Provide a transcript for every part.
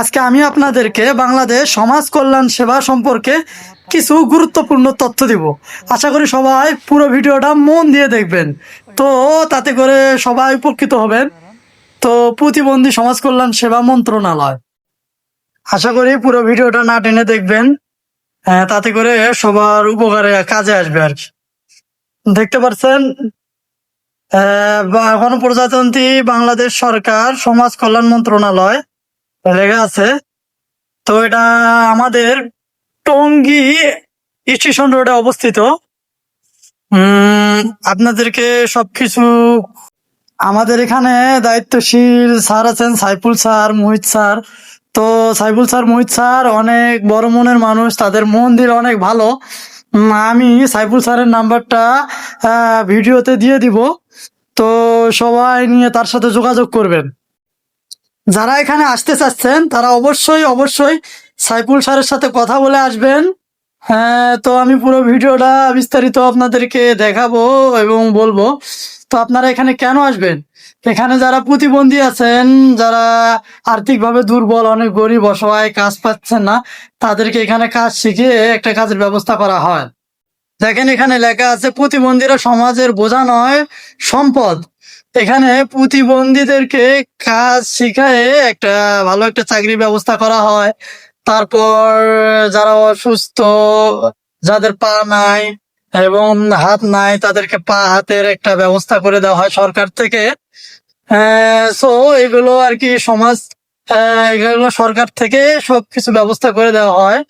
আজকে আমি আপনাদেরকে বাংলাদেশ সমাজ কল্যাণ সেবা সম্পর্কে কিছু গুরুত্বপূর্ণ তথ্য দিব। আশা করি সবাই পুরো ভিডিওটা মন দিয়ে দেখবেন। তো তাতে করে সবাই উপকৃত হবেন। তো প্রতিবন্ধী সমাজ কল্যাণ সেবা মন্ত্রণালয়। আশা করি পুরো ভিডিওটা না টেনে দেখবেন। আহ, তাতে করে সবার উপকারে কাজে আসবে আর দেখতে পাচ্ছেন? গণপ্রজাতন্ত্রী বাংলাদেশ সরকার সমাজ কল্যাণ মন্ত্রণালয় লেখা আছে, তো এটা আমাদের টঙ্গী স্টেশন রোডে অবস্থিত। আপনাদেরকে সবকিছু আমাদের এখানে দায়িত্বশীল স্যার আছেন সাইফুল স্যার, মোহিত স্যার। তো সাইফুল স্যার, মোহিত স্যার অনেক বড় মনের মানুষ, তাদের মন্দির অনেক ভালো। আমি সাইফুল স্যারের নাম্বারটা ভিডিওতে দিয়ে দিব। তো সবাই নিয়ে তার সাথে যোগাযোগ করবেন। যারা এখানে আসতে চাচ্ছেন, তারা অবশ্যই অবশ্যই সাইফুল স্যারের সাথে কথা বলে আসবেন। হ্যাঁ তো আমি পুরো ভিডিওটা বিস্তারিত আপনাদেরকে দেখাবো এবং বলব। তো আপনারা এখানে কেন আসবেন? এখানে যারা প্রতিবন্ধী আছেন, যারা আর্থিকভাবে দুর্বল, অনেক গরিব, অসহায়, কাজ পাচ্ছেন না, তাদেরকে এখানে কাজ শিখিয়ে একটা কাজের ব্যবস্থা করা হয়। দেখেন এখানে লেখা আছে, প্রতিবন্ধীরা সমাজের বোঝা নয়, সম্পদ। এখানে প্রতিবন্ধীদেরকে কাজ শিখায় একটা ভালো একটা চাকরির ব্যবস্থা করা হয়। তারপর যারা অসুস্থ, যাদের পা নাই এবং হাত নাই, তাদেরকে পা হাতের একটা ব্যবস্থা করে দেওয়া হয় সরকার থেকে। সো এগুলো আর কি সমাজ এগুলো সরকার থেকে সবকিছু ব্যবস্থা করে দেওয়া হয়।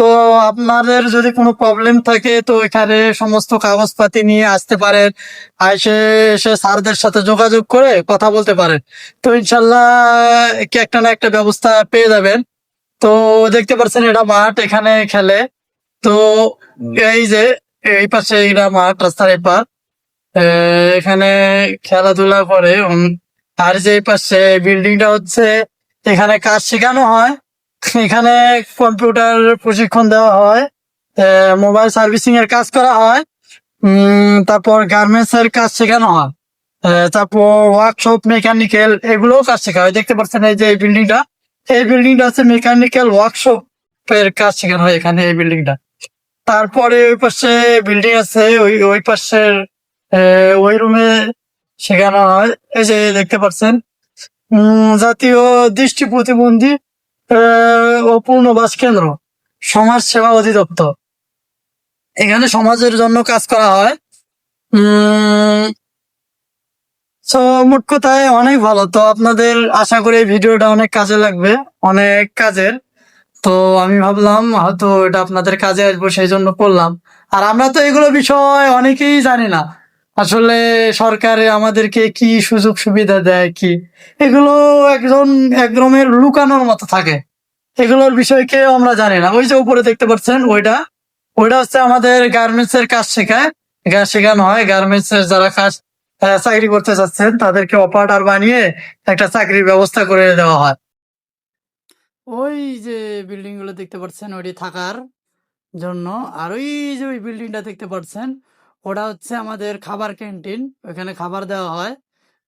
তো আপনাদের যদি কোনো প্রবলেম থাকে তো এখানে সমস্ত কাগজপাতি নিয়ে আসতে পারেন। এসে এসে স্যারদের সাথে যোগাযোগ করে কথা বলতে পারেন। তো ইনশাল্লাহ কি একটা না একটা ব্যবস্থা পেয়ে যাবেন। তো দেখতে পাচ্ছেন এটা মাঠ এখানে খেলে। তো এই যে এই পাশে এটা মাঠ রাস্তার এপার। এখানে খেলাধুলা করে। আর যে এই পাশে বিল্ডিংটা হচ্ছে এখানে কাজ শেখানো হয়। এখানে কম্পিউটার প্রশিক্ষণ দেওয়া হয় মোবাইল সার্ভিসিং এর কাজ করা হয় তারপর গার্মেন্টস এর কাজ শেখানো হয় তারপর ওয়ার্কশপ মেকানিক্যাল এগুলোও কাজ শেখা হয় দেখতে পাচ্ছেন এই যে এই বিল্ডিংটা এই বিল্ডিংটা হচ্ছে মেকানিক্যাল ওয়ার্কশপ এর কাজ শেখানো হয় এখানে এই বিল্ডিংটা তারপরে ওই পাশে বিল্ডিং আছে, ওই ওই পাশের ওই রুমে শেখানো হয়। এই যে দেখতে পাচ্ছেন জাতীয় দৃষ্টি প্রতিবন্ধী ও পূর্ণবাস কেন্দ্র। সমাজ সেবা অধিদপ্তর। এখানে সমাজের জন্য কাজ করা হয়। তো মোট কথায় অনেক ভালো। তো আপনাদের আশা করি ভিডিওটা অনেক কাজে লাগবে, অনেক কাজের। তো আমি ভাবলাম হয়তো এটা আপনাদের কাজে আসব, সেই জন্য করলাম। আর আমরা তো এগুলো বিষয় অনেকেই জানি না। আসলে সরকারে আমাদেরকে কি সুযোগ সুবিধা দেয় কি? এগুলো একজন একরকমের লুকানোর মতো থাকে। এগুলোর বিষয় কেউ আমরা জানি না। ওই যে উপরে দেখতে পাচ্ছেন, ওইটা। ওইটা হচ্ছে আমাদের গার্মেন্টস এর কাজ শেখায়। শেখানো হয় গার্মেন্টস এর যারা কাজ চাকরি করতে চাচ্ছেন, তাদেরকে অপারেটার বানিয়ে একটা চাকরির ব্যবস্থা করে দেওয়া হয়। ওই যে বিল্ডিংগুলো দেখতে পাচ্ছেন, ওইটি থাকার জন্য। আর ওই যে ওই বিল্ডিংটা দেখতে পাচ্ছেন ওটা হচ্ছে আমাদের খাবার ক্যান্টিন ওখানে খাবার দেওয়া হয়।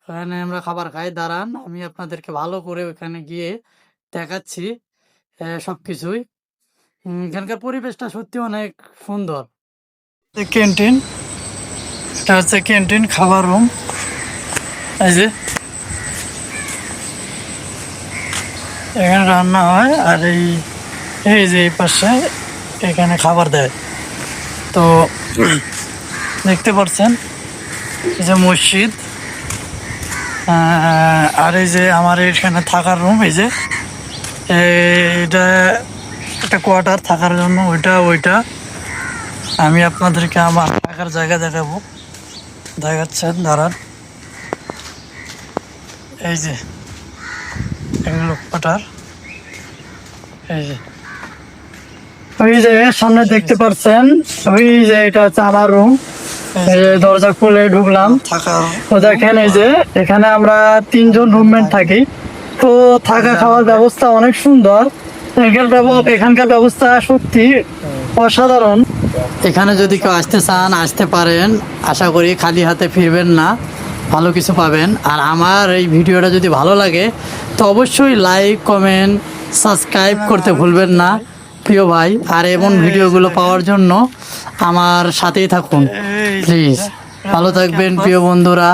ওখানে আমরা খাবার খাই। দাঁড়ান আমি আপনাদেরকে ভালো করে ওখানে গিয়ে দেখাচ্ছি আহ, সবকিছুই। উম, এখানকার পরিবেশটা সত্যি অনেক সুন্দর। ক্যান্টিন এটা হচ্ছে ক্যান্টিন খাবার রুম। এই যে এখানে রান্না হয় আর এই এই যে এই পাশে এখানে খাবার দেয়। তো দেখতে পাচ্ছেন এই যে মসজিদ। আর এই যে আমার এখানে থাকার রুম এই যে এটা একটা কোয়ার্টার থাকার জন্য, ওইটা ওইটা। আমি আপনাদেরকে আমার থাকার জায়গা দেখাবো। দেখাচ্ছেন, দাঁড়ান। এই যে এগুলো কোয়ার্টার এই যে, ওই যে, সামনে দেখতে পাচ্ছেন ওই যে, এটা হচ্ছে আমার রুম দরজা খুলে ঢুকলাম। তো দেখেন এই যে এখানে আমরা তিনজন রুমমেট থাকি। তো থাকা খাওয়ার ব্যবস্থা অনেক সুন্দর। এখানকার ব্যবস্থা সত্যি অসাধারণ। এখানে যদি কেউ আসতে চান আসতে পারেন। আশা করি খালি হাতে ফিরবেন না। ভালো কিছু পাবেন। আর আমার এই ভিডিওটা যদি ভালো লাগে তো অবশ্যই লাইক কমেন্ট সাবস্ক্রাইব করতে ভুলবেন না। প্রিয় ভাই আর এমন ভিডিওগুলো পাওয়ার জন্য আমার সাথেই থাকুন প্লিজ ভালো থাকবেন প্রিয় বন্ধুরা।